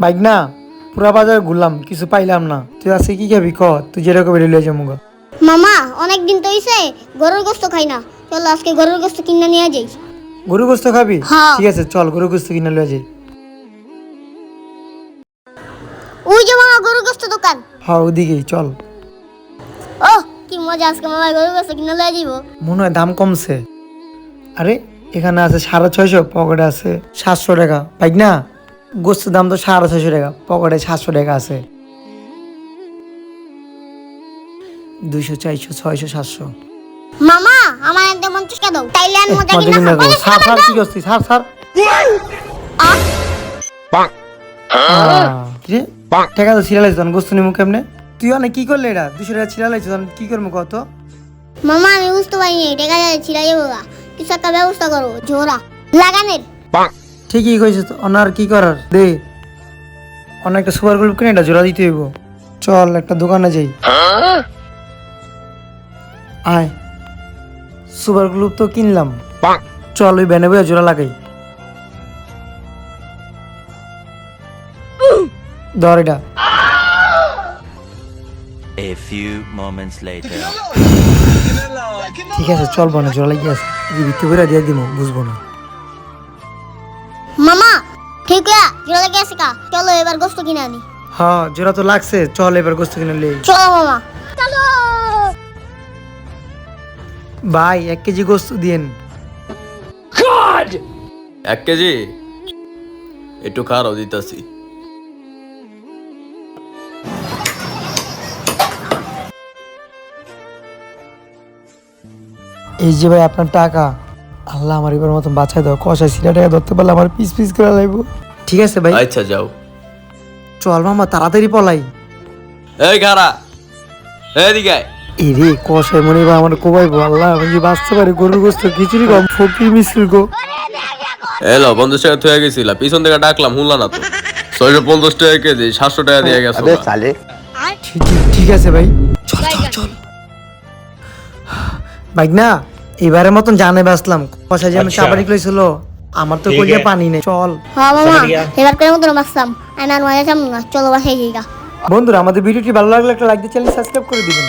Bike না পুরা বাজার ঘুরলাম কিছু পাইলাম না। তুই আজকে কি খাবি ক? তুই যেরকম বেরিয়ে যাব গা। মামা অনেক দিন তো হইছে গরুর গোস্ত খাই না। চলো আজকে গরুর গোস্ত কিনে নিয়ে যাই। গরু গোস্ত খাবি? হ্যাঁ। ঠিক আছে চল গরু গোস্ত কিনে লয়ে যাই। ওই যে মামা গরুর গোস্ত দোকান। হ্যাঁ ওদিকেই চল। ও কি মজা আজকে মামা গরুর গোস্ত কিনে লয়ে যাইব। মনে হয় দাম কমছে। আরে এখানে আছে সাড়ে ছয়শো পকেটে আছে সাতশো টাকা। বাইক না? গোস্তের দাম তো সাড়ে ছয়শো টাকা পকেটে সাতশো টাকা আছে। দুইশো চারশো ছয়শো সাতশো। মামা আমার পঞ্চাশ টাকা দাও তাইলে আমি মজা মজা কিনা খাব। সার সার কি করছিস? আহ, কিরে? টাকা তো ছিড়া গোস্ত নিমু কেমনে? তুই অনেক কি করলে এটা? দুশো টাকা ছিড়া কি করব কত? মামা আমি বুঝতে পারিনি টাকা ছিড়া যাব। কিছু একটা ব্যবস্থা করো জোরা লাগানের। ঠিকই কইছিস তো অনার কি করার? দে অনেকটা সুপার গ্লুপ কিনে এটা জোড়া দিতে হইব। চল একটা দোকানে যাই। আয়। সুপার গ্লুপ তো কিনলাম। চল ওই ব্যানে বইয়া জোড়া লাগাই। ধর এটা। A few moments later. ঠিক আছে চল বনে জোড়া লাগিয়ে আছে ভিত্তি করে দিয়ে দিব বুঝব না। মামা ঠিক আছে জোড়া লেগে আছে কা চলো এবার গোস্ত কিনে আনি। হ্যাঁ জোড়া তো লাগছে চল এবার গোস্ত কিনে লে চলো মামা। চলো। ভাই এক কেজি গোস্ত দিয়েন। এক কেজি? একটু খারাপ দিতেছি। এই যে ভাই আপনার টাকা। আল্লাহ আমার এবার মতন বাঁচাই দাও। কষায় সিরা টাকা ধরতে পারলে আমার পিস পিস করে লাগবো ঠিক আছে ভাই। আচ্ছা যাও। চল মামা তাড়াতাড়ি পলাই। এই খারা এদিকে আয়। এই রে কষায় মনে হয় আমার কোবাইবো। আল্লাহ আমি যে বাঁচতে পারি গরুর গোস্ত খিচুড়ি কম ফকির মিছিল গো। এলো পঞ্চাশ টাকা থয়ে গেছিলাম পিছন থেকে ডাকলাম শুনলা না তো। ছয়শো পঞ্চাশ টাকা কেজি সাতশো টাকা দিয়ে গেছো না। ঠিক ঠিক- ঠিক আছে ভাই। চল চল চল। বাইক না এবারের মতন জানে বাসলাম কষা যেমন চাপারি করেছিল আমার তো কইয়া পানি নেই। চল। হ্যাঁ মামা এবার করে মতন বাসলাম আমি আর মজা চাম না চলো বাসায় যাই বন্ধুরা আমাদের ভিডিওটি ভালো লাগলে একটা লাইক দিয়ে চ্যানেল সাবস্ক্রাইব করে দিবেন।